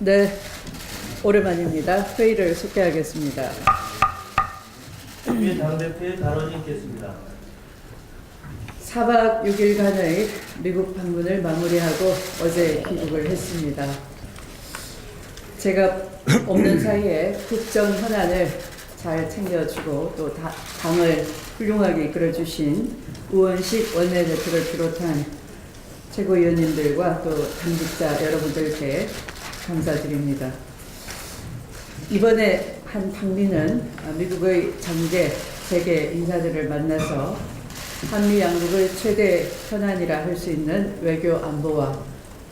네, 오랜만입니다. 회의를 속개하겠습니다. 위에 당대표의 발언이 있겠습니다. 4박 6일간의 미국 방문을 마무리하고 어제 귀국을 했습니다. 제가 없는 사이에 국정 현안을 잘 챙겨주고 또 다- 당을 훌륭하게 이끌어주신 우원식 원내대표를 비롯한 최고위원님들과 또 당직자 여러분들께 감사드립니다. 이번에 한 방미는 미국의 정계 세계 인사들을 만나서 한미 양국의 최대 현안이라 할 수 있는 외교 안보와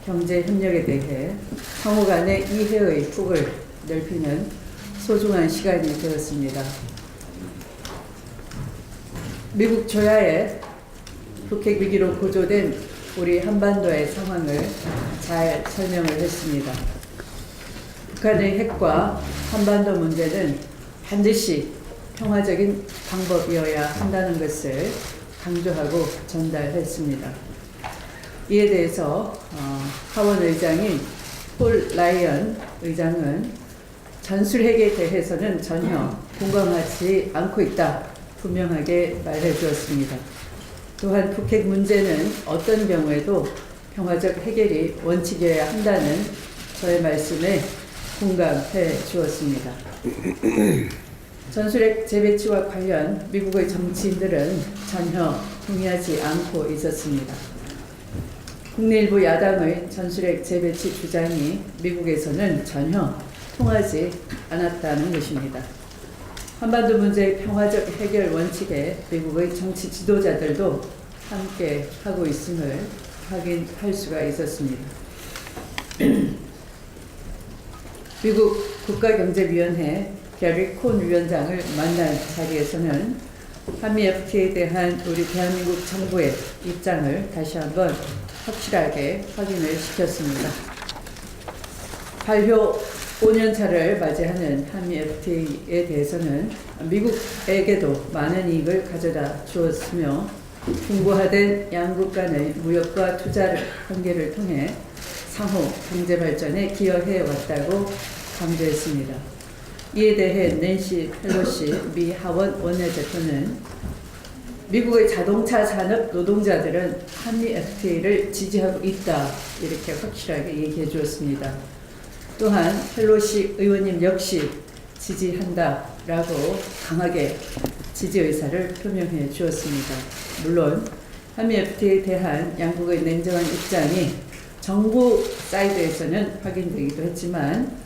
경제 협력에 대해 상호 간의 이해의 폭을 넓히는 소중한 시간이 되었습니다. 미국 조야의 북핵 위기로 고조된 우리 한반도의 상황을 잘 설명을 했습니다. 북한의 핵과 한반도 문제는 반드시 평화적인 방법이어야 한다는 것을 강조하고 전달했습니다. 이에 대해서 어, 하원 의장인 폴 라이언 의장은 전술핵에 대해서는 전혀 공감하지 않고 있다 분명하게 말해 주었습니다. 또한 북핵 문제는 어떤 경우에도 평화적 해결이 원칙이어야 한다는 저의 말씀에 공감해 주었습니다. 전술핵 재배치와 관련 미국의 정치인들은 전혀 동의하지 않고 있었습니다. 국내 일부 야당의 전술핵 재배치 주장이 미국에서는 전혀 통하지 않았다는 것입니다. 한반도 문제의 평화적 해결 원칙에 미국의 정치 지도자들도 함께 하고 있음을 확인할 수가 있었습니다. 미국 국가경제위원회 게리 콘 위원장을 만난 자리에서는 한미 FTA에 대한 우리 대한민국 정부의 입장을 다시 한번 확실하게 확인을 시켰습니다. 발효 5년차를 맞이하는 한미 FTA에 대해서는 미국에게도 많은 이익을 가져다 주었으며 풍부화된 양국 간의 무역과 투자 관계를 통해 상호 경제 발전에 기여해 왔다고 강조했습니다. 이에 대해 낸시 펠로시 미 하원 원내대표는 미국의 자동차 산업 노동자들은 한미 FTA를 지지하고 있다 이렇게 확실하게 얘기해 주었습니다. 또한 펠로시 의원님 역시 지지한다라고 강하게 지지 의사를 표명해 주었습니다. 물론 한미 FTA에 대한 양국의 냉정한 입장이 정부 사이드에서는 확인되기도 했지만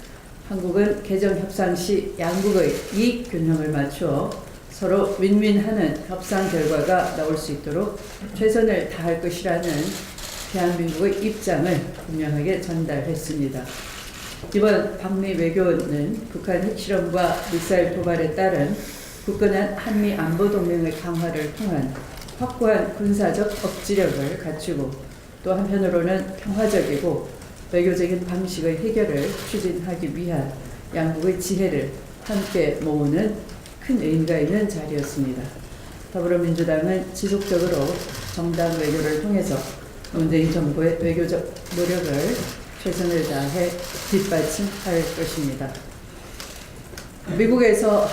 한국은 개정 협상 시 양국의 이익 균형을 맞추어 서로 윈윈하는 협상 결과가 나올 수 있도록 최선을 다할 것이라는 대한민국의 입장을 분명하게 전달했습니다. 이번 방미 외교는 북한 핵실험과 미사일 도발에 따른 굳건한 한미 안보 동맹의 강화를 통한 확고한 군사적 억지력을 갖추고 또 한편으로는 평화적이고 외교적인 방식의 해결을 추진하기 위한 양국의 지혜를 함께 모으는 큰 의미가 있는 자리였습니다. 더불어민주당은 지속적으로 정당 외교를 통해서 문재인 정부의 외교적 노력을 최선을 다해 뒷받침할 것입니다. 미국에서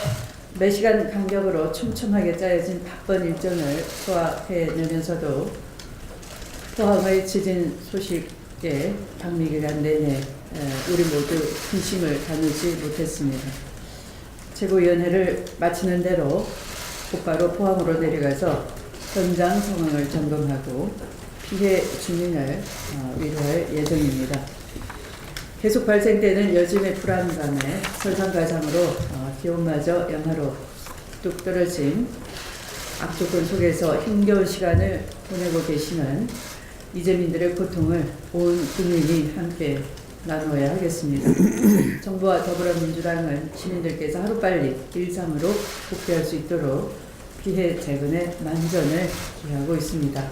매 시간 간격으로 촘촘하게 짜여진 바쁜 일정을 소화해내면서도 포항의 지진 소식 에 방미 기간 내내 우리 모두 근심을 가누지 못했습니다. 최고위원회를 마치는 대로 곧바로 포항으로 내려가서 현장 상황을 점검하고 피해 주민을 어, 위로할 예정입니다. 계속 발생되는 여진의 불안감에 설상가상으로 어, 기온마저 영하로 뚝 떨어진 악조건 속에서 힘겨운 시간을 보내고 계시는 이재민들의 고통을 온 국민이 함께 나누어야 하겠습니다. 정부와 더불어민주당은 시민들께서 하루빨리 일상으로 복귀할 수 있도록 피해 재건에 만전을 기하고 있습니다.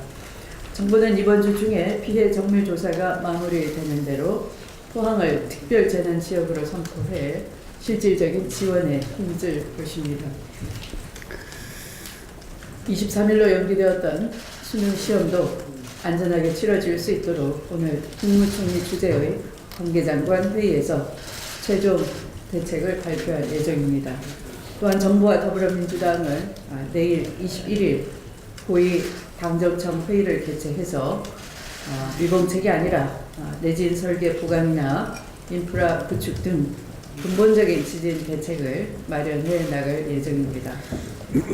정부는 이번 주 중에 피해 정밀 조사가 마무리되는 대로 포항을 특별 재난 지역으로 선포해 실질적인 지원에 힘줄 것입니다. 23일로 연기되었던 수능 시험도 안전하게 치러질 수 있도록 오늘 국무총리 주재의 관계장관 회의에서 최종 대책을 발표할 예정입니다. 또한 정부와 더불어민주당은 아, 내일 21일 고위 당정청 회의를 개최해서 아, 밀봉책이 아니라 아, 내진 설계 보강이나 인프라 구축 등 근본적인 지진 대책을 마련해 나갈 예정입니다.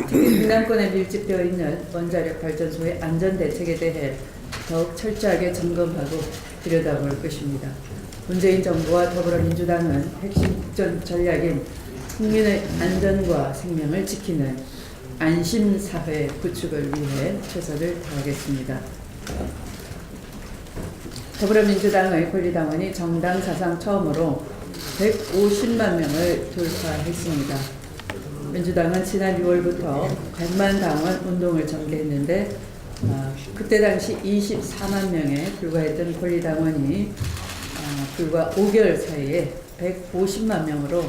특히 중남권에 밀집되어 있는 원자력 발전소의 안전 대책에 대해 더욱 철저하게 점검하고 들여다볼 것입니다. 문재인 정부와 더불어민주당은 핵심 국전 전략인 국민의 안전과 생명을 지키는 안심 사회 구축을 위해 최선을 다하겠습니다. 더불어민주당의 권리당원이 정당 사상 처음으로 150만 명을 돌파했습니다. 민주당은 지난 6월부터 100만 당원 운동을 전개했는데 아, 그때 당시 24만 명에 불과했던 권리당원이 아, 불과 5개월 사이에 150만 명으로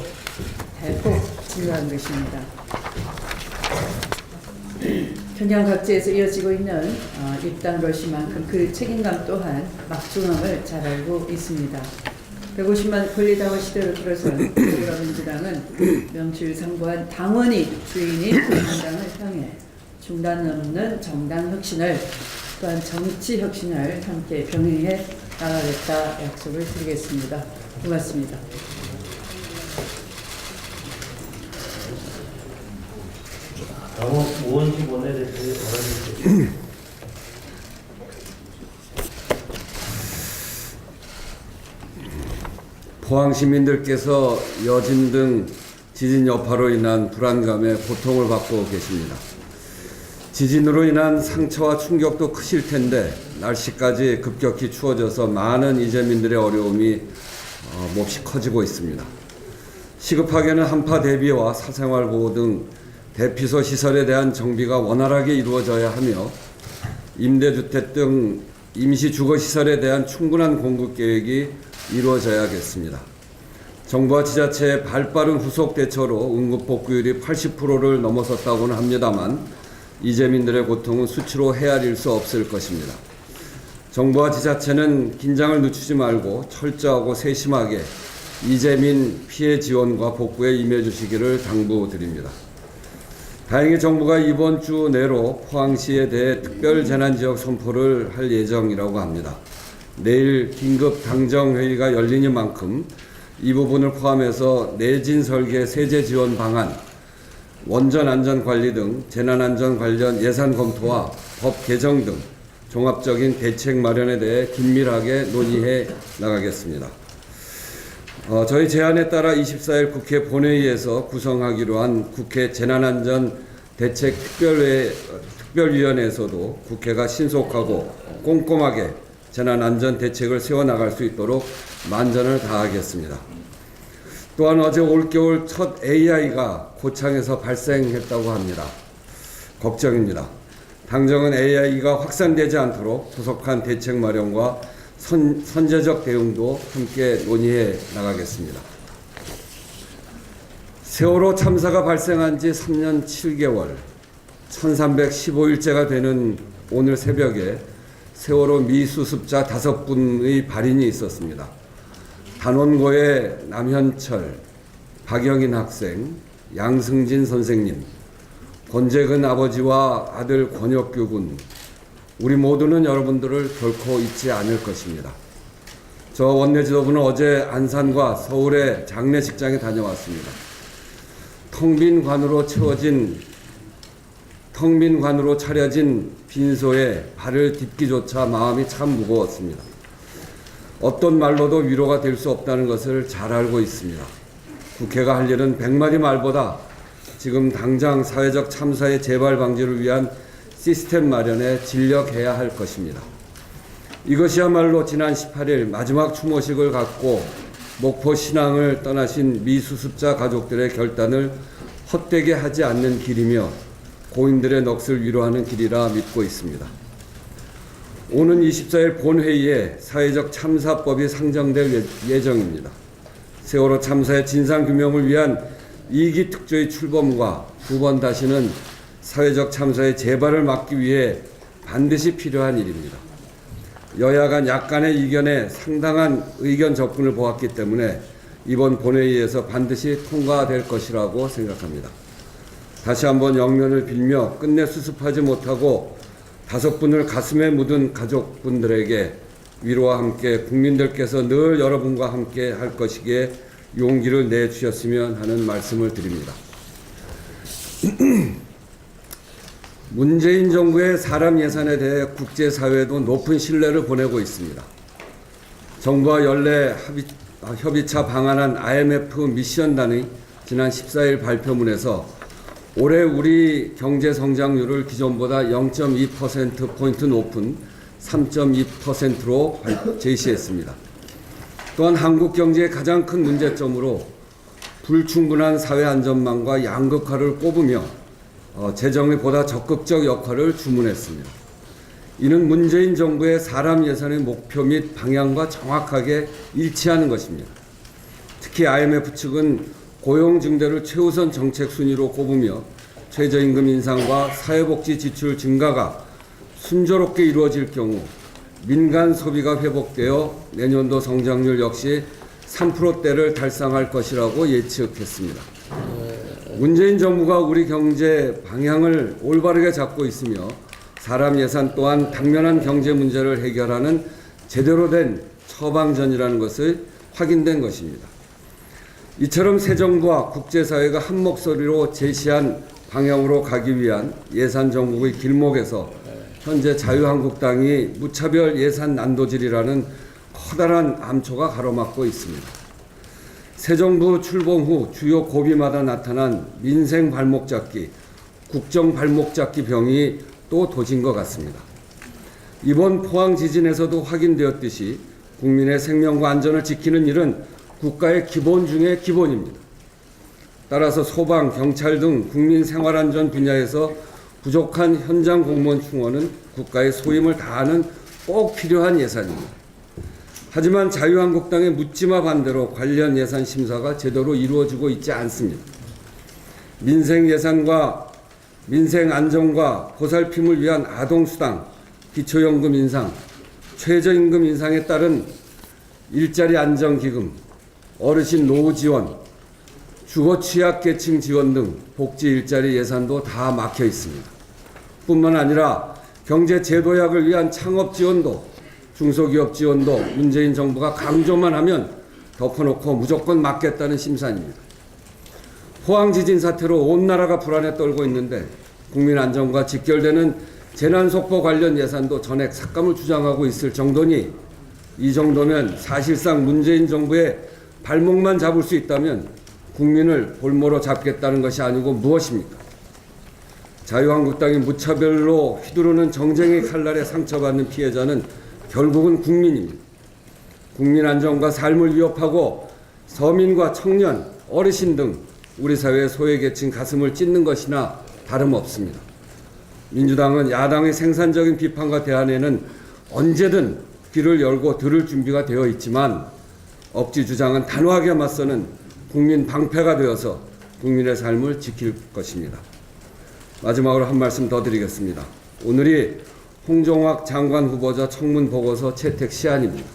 대폭 증가한 것입니다. 평양 각지에서 이어지고 있는 어, 입당 러시만큼 그 책임감 또한 막중함을 잘 알고 있습니다. 150만 권리당원 시대로 들어선 더불어민주당은 명실상부한 당원이 주인인 정당을 향해 중단 없는 정당 혁신을 또한 정치 혁신을 함께 병행해 나가겠다 약속을 드리겠습니다. 고맙습니다. 다음 우원식 원내대표의 발언이 있겠습니다. 포항 시민들께서 여진 등 지진 여파로 인한 불안감에 고통을 받고 계십니다. 지진으로 인한 상처와 충격도 크실 텐데 날씨까지 급격히 추워져서 많은 이재민들의 어려움이 어, 몹시 커지고 있습니다. 시급하게는 한파 대비와 사생활 보호 등 대피소 시설에 대한 정비가 원활하게 이루어져야 하며 임대주택 등 임시 주거 시설에 대한 충분한 공급 계획이 이루어져야겠습니다. 정부와 지자체의 발빠른 후속 대처로 응급 복구율이 80%를 넘어섰다고는 합니다만 이재민들의 고통은 수치로 헤아릴 수 없을 것입니다. 정부와 지자체는 긴장을 늦추지 말고 철저하고 세심하게 이재민 피해 지원과 복구에 임해 주시기를 당부드립니다. 다행히 정부가 이번 주 내로 포항시에 대해 특별 재난 지역 선포를 할 예정이라고 합니다. 내일 긴급 당정 회의가 열리니만큼 이 부분을 포함해서 내진 설계 세제 지원 방안, 원전 안전 관리 등 재난 안전 관련 예산 검토와 법 개정 등 종합적인 대책 마련에 대해 긴밀하게 논의해 나가겠습니다. 어, 저희 제안에 따라 24일 국회 본회의에서 구성하기로 한 국회 재난안전 대책 특별회, 특별위원회에서도 국회가 신속하고 꼼꼼하게 재난안전 대책을 세워나갈 수 있도록 만전을 다하겠습니다. 또한 어제 올겨울 첫 AI가 고창에서 발생했다고 합니다. 걱정입니다. 당정은 AI가 확산되지 않도록 조속한 대책 마련과 선, 선제적 대응도 함께 논의해 나가겠습니다. 세월호 참사가 발생한 지 3년 7개월, 1315일째가 되는 오늘 새벽에 세월호 미수습자 다섯 분의 발인이 있었습니다. 단원고의 남현철, 박영인 학생, 양승진 선생님, 권재근 아버지와 아들 권혁규 군, 우리 모두는 여러분들을 결코 잊지 않을 것입니다. 저 원내 지도부는 어제 안산과 서울의 장례식장에 다녀왔습니다. 텅 빈 관으로 채워진 텅 빈 관으로 차려진 빈소에 발을 딛기조차 마음이 참 무거웠습니다. 어떤 말로도 위로가 될 수 없다는 것을 잘 알고 있습니다. 국회가 할 일은 백마디 말보다 지금 당장 사회적 참사의 재발 방지를 위한 시스템 마련에 진력해야 할 것입니다. 이것이야말로 지난 18일 마지막 추모식을 갖고 목포 신앙을 떠나신 미수습자 가족들의 결단을 헛되게 하지 않는 길이며 고인들의 넋을 위로하는 길이라 믿고 있습니다. 오는 24일 본회의에 사회적 참사법이 상정될 예- 예정입니다. 세월호 참사의 진상규명을 위한 이기 특조의 출범과 두 번 다시는 사회적 참사의 재발을 막기 위해 반드시 필요한 일입니다. 여야 간 약간의 이견에 상당한 의견 접근을 보았기 때문에 이번 본회의에서 반드시 통과될 것이라고 생각합니다. 다시 한번 영면을 빌며 끝내 수습하지 못하고 다섯 분을 가슴에 묻은 가족분들에게 위로와 함께 국민들께서 늘 여러분과 함께 할 것이기에 용기를 내주셨으면 하는 말씀을 드립니다. 문재인 정부의 사람 예산에 대해 국제사회도 높은 신뢰를 보내고 있습니다. 정부와 연례 합의, 아, 협의차 방한한 IMF 미션단의 지난 14일 발표문에서 올해 우리 경제 성장률을 기존보다 0.2%포인트 높은 3.2%로 제시했습니다. 또한 한국 경제의 가장 큰 문제점으로 불충분한 사회 안전망과 양극화를 꼽으며 어, 재정의 보다 적극적 역할을 주문했습니다. 이는 문재인 정부의 사람 예산의 목표 및 방향과 정확하게 일치하는 것입니다. 특히 IMF 측은 고용 증대를 최우선 정책 순위로 꼽으며 최저임금 인상과 사회복지 지출 증가가 순조롭게 이루어질 경우 민간 소비가 회복되어 내년도 성장률 역시 3%대를 달성할 것이라고 예측했습니다. 문재인 정부가 우리 경제 방향을 올바르게 잡고 있으며 사람 예산 또한 당면한 경제 문제를 해결하는 제대로 된 처방전이라는 것을 확인된 것입니다. 이처럼 새 정부와 국제사회가 한 목소리로 제시한 방향으로 가기 위한 예산 정국의 길목에서 현재 자유한국당이 무차별 예산 난도질이라는 커다란 암초가 가로막고 있습니다. 새 정부 출범 후 주요 고비마다 나타난 민생 발목 잡기, 국정 발목 잡기 병이 또 도진 것 같습니다. 이번 포항 지진에서도 확인되었듯이 국민의 생명과 안전을 지키는 일은 국가의 기본 중의 기본입니다. 따라서 소방, 경찰 등 국민 생활안전 분야에서 부족한 현장 공무원 충원은 국가의 소임을 다하는 꼭 필요한 예산입니다. 하지만 자유한국당의 묻지마 반대로 관련 예산 심사가 제대로 이루어지고 있지 않습니다. 민생 예산과 민생 안정과 보살핌을 위한 아동수당, 기초연금 인상, 최저임금 인상에 따른 일자리 안정기금, 어르신 노후 지원, 주거 취약계층 지원 등 복지 일자리 예산도 다 막혀 있습니다. 뿐만 아니라 경제 제도약을 위한 창업 지원도 중소기업 지원도 문재인 정부가 강조만 하면 덮어놓고 무조건 막겠다는 심산입니다. 포항 지진 사태로 온 나라가 불안에 떨고 있는데 국민 안전과 직결되는 재난 속보 관련 예산도 전액 삭감을 주장하고 있을 정도니 이 정도면 사실상 문재인 정부의 발목만 잡을 수 있다면 국민을 볼모로 잡겠다는 것이 아니고 무엇입니까? 자유한국당이 무차별로 휘두르는 정쟁의 칼날에 상처받는 피해자는 결국은 국민입니다. 국민 안전과 삶을 위협하고 서민과 청년, 어르신 등 우리 사회의 소외계층 가슴을 찢는 것이나 다름없습니다. 민주당은 야당의 생산적인 비판과 대안에는 언제든 귀를 열고 들을 준비가 되어 있지만 억지 주장은 단호하게 맞서는 국민 방패가 되어서 국민의 삶을 지킬 것입니다. 마지막으로 한 말씀 더 드리겠습니다. 오늘이 홍종학 장관 후보자 청문 보고서 채택 시한입니다.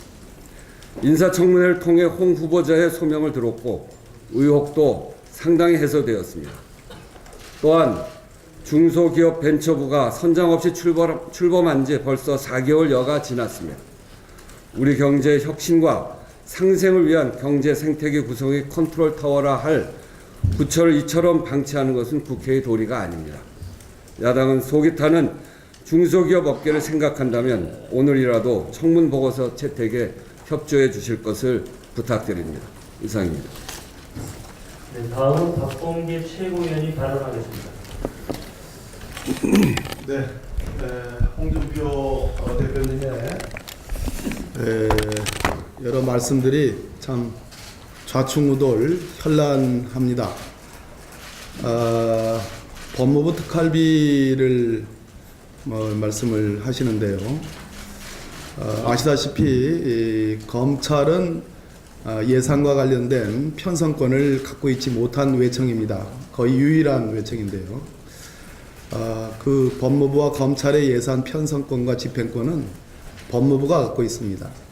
인사청문회를 통해 홍 후보자의 소명을 들었고 의혹도 상당히 해소되었습니다. 또한 중소기업 벤처부가 선장 없이 출범, 출범한 지 벌써 4개월 여가 지났습니다. 우리 경제 혁신과 상생을 위한 경제 생태계 구성의 컨트롤 타워라 할 부처를 이처럼 방치하는 것은 국회의 도리가 아닙니다. 야당은 속이 타는 중소기업 업계를 생각한다면 오늘이라도 청문 보고서 채택에 협조해 주실 것을 부탁드립니다. 이상입니다. 네, 다음은 박범계 최고위원이 발언하겠습니다. 네, 에, 홍준표 어, 대표님의 에, 여러 말씀들이 참 좌충우돌 현란합니다. 아, 법무부 특활비를 뭐 말씀을 하시는데요. 어, 아시다시피 이 검찰은 아, 예산과 관련된 편성권을 갖고 있지 못한 외청입니다. 거의 유일한 외청인데요. 아, 그 법무부와 검찰의 예산 편성권과 집행권은 법무부가 갖고 있습니다.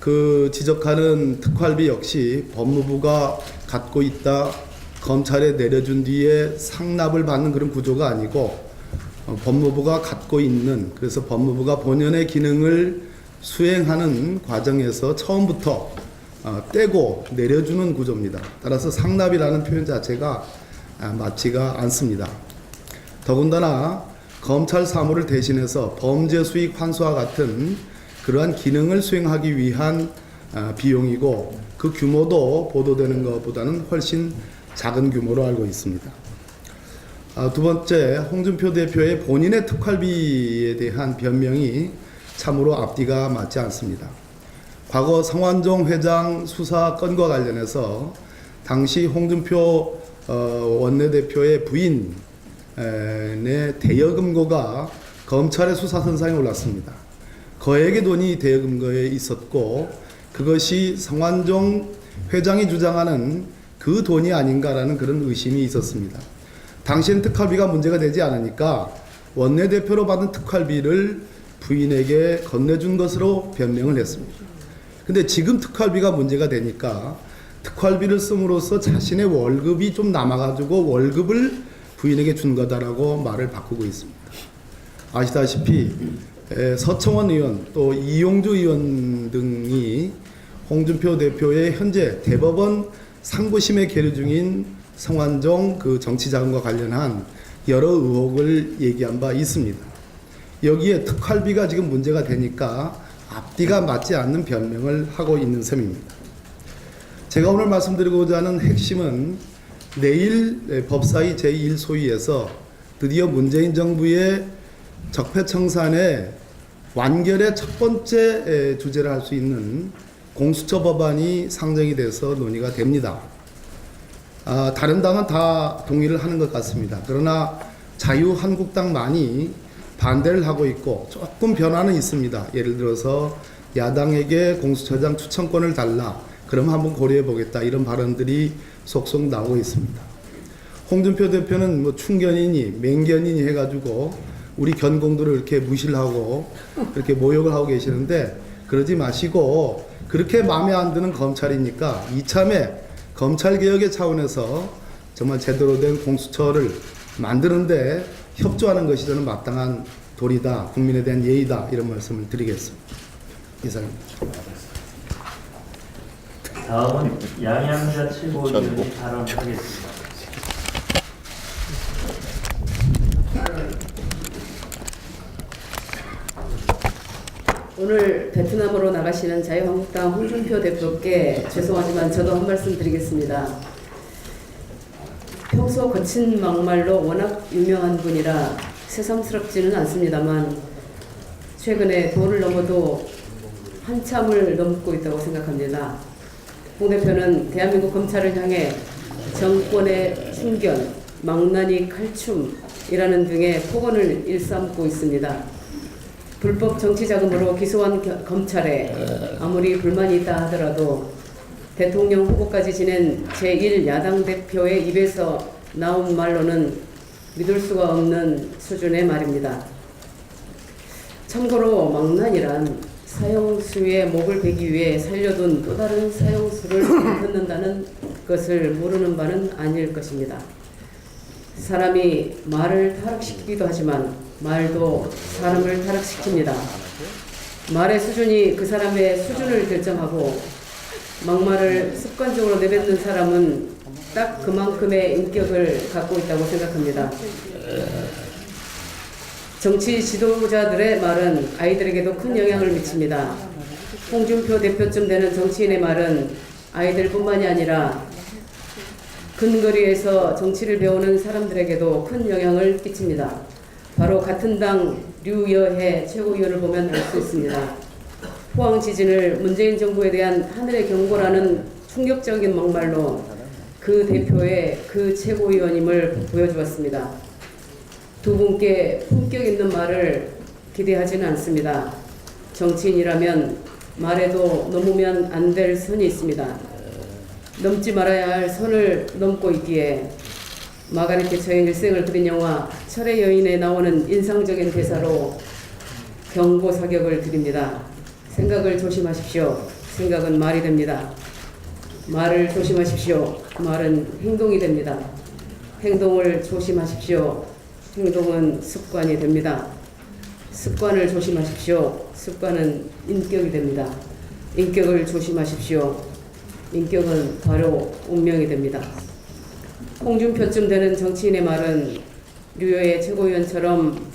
그 지적하는 특활비 역시 법무부가 갖고 있다 검찰에 내려준 뒤에 상납을 받는 그런 구조가 아니고 어, 법무부가 갖고 있는 그래서 법무부가 본연의 기능을 수행하는 과정에서 처음부터 어, 떼고 내려주는 구조입니다. 따라서 상납이라는 표현 자체가 아, 맞지가 않습니다. 더군다나 검찰 사무를 대신해서 범죄 수익 환수와 같은 그러한 기능을 수행하기 위한 아, 비용이고 그 규모도 보도되는 것보다는 훨씬 작은 규모로 알고 있습니다. 아, 두 번째, 홍준표 대표의 본인의 특활비에 대한 변명이 참으로 앞뒤가 맞지 않습니다. 과거 성완종 회장 수사 건과 관련해서 당시 홍준표 어, 원내대표의 부인 에, 의 대여금고가 검찰의 수사 선상에 올랐습니다. 거액의 돈이 대여금고에 있었고 그것이 성완종 회장이 주장하는 그 돈이 아닌가라는 그런 의심이 있었습니다. 당시엔 특활비가 문제가 되지 않으니까 원내대표로 받은 특활비를 부인에게 건네준 것으로 변명을 했습니다. 근데 지금 특활비가 문제가 되니까 특활비를 씀으로써 자신의 월급이 좀 남아가지고 월급을 부인에게 준 거다라고 말을 바꾸고 있습니다. 아시다시피 에, 서청원 의원 또 이용주 의원 등이 홍준표 대표의 현재 대법원 상고심에 계류 중인 성완종 그 정치자금과 관련한 여러 의혹을 얘기한 바 있습니다. 여기에 특활비가 지금 문제가 되니까 앞뒤가 맞지 않는 변명을 하고 있는 셈입니다. 제가 오늘 말씀드리고자 하는 핵심은 내일 법사위 제1소위에서 드디어 문재인 정부의 적폐청산의 완결의 첫 번째 주제를 할 수 있는 공수처 법안이 상정이 돼서 논의가 됩니다. 아, 다른 당은 다 동의를 하는 것 같습니다. 그러나 자유한국당만이 반대를 하고 있고 조금 변화는 있습니다. 예를 들어서 야당에게 공수처장 추천권을 달라. 그럼 한번 고려해 보겠다. 이런 발언들이 속속 나오고 있습니다. 홍준표 대표는 뭐 충견이니 맹견이니 해가지고 우리 견공들을 이렇게 무시를 하고 그렇게 모욕을 하고 계시는데 그러지 마시고 그렇게 마음에 안 드는 검찰이니까 이참에 검찰 개혁의 차원에서 정말 제대로 된 공수처를 만드는데 협조하는 것이 저는 마땅한 도리다, 국민에 대한 예의다 이런 말씀을 드리겠습니다. 이상입니다. 다음은 양양자 최고위원이 발언하겠습니다. 오늘 베트남으로 나가시는 자유한국당 홍준표 대표께 죄송하지만 저도 한 말씀 드리겠습니다. 평소 거친 막말로 워낙 유명한 분이라 새삼스럽지는 않습니다만 최근에 도를 넘어도 한참을 넘고 있다고 생각합니다. 홍 대표는 대한민국 검찰을 향해 정권의 충견, 망나니 칼춤이라는 등의 폭언을 일삼고 있습니다. 불법 정치 자금으로 기소한 겨- 검찰에 아무리 불만이 있다 하더라도 대통령 후보까지 지낸 제1야당 대표의 입에서 나온 말로는 믿을 수가 없는 수준의 말입니다. 참고로 망난이란 사형수의 목을 베기 위해 살려둔 또 다른 사형수를 듣는다는 것을 모르는 바는 아닐 것입니다. 사람이 말을 타락시키기도 하지만 말도 사람을 타락시킵니다. 말의 수준이 그 사람의 수준을 결정하고 막말을 습관적으로 내뱉는 사람은 딱 그만큼의 인격을 갖고 있다고 생각합니다. 정치 지도자들의 말은 아이들에게도 큰 영향을 미칩니다. 홍준표 대표쯤 되는 정치인의 말은 아이들뿐만이 아니라 근거리에서 정치를 배우는 사람들에게도 큰 영향을 끼칩니다. 바로 같은 당 류여해 최고위원을 보면 알 수 있습니다. 포항 지진을 문재인 정부에 대한 하늘의 경고라는 충격적인 막말로 그 대표의 그 최고위원임을 보여주었습니다. 두 분께 품격 있는 말을 기대하지는 않습니다. 정치인이라면 말에도 넘으면 안 될 선이 있습니다. 넘지 말아야 할 선을 넘고 있기에 마가렛 대처의 일생을 그린 영화 철의 여인에 나오는 인상적인 대사로 경고 사격을 드립니다. 생각을 조심하십시오. 생각은 말이 됩니다. 말을 조심하십시오. 말은 행동이 됩니다. 행동을 조심하십시오. 행동은 습관이 됩니다. 습관을 조심하십시오. 습관은 인격이 됩니다. 인격을 조심하십시오. 인격은 바로 운명이 됩니다. 홍준표쯤 되는 정치인의 말은 류여의 최고위원처럼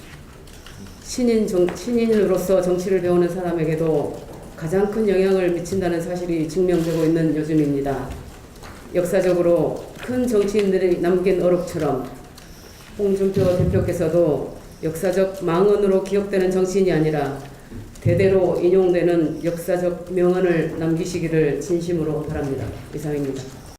신인 정, 신인으로서 정치를 배우는 사람에게도 가장 큰 영향을 미친다는 사실이 증명되고 있는 요즘입니다. 역사적으로 큰 정치인들이 남긴 어록처럼 홍준표 대표께서도 역사적 망언으로 기억되는 정치인이 아니라 대대로 인용되는 역사적 명언을 남기시기를 진심으로 바랍니다. 이상입니다.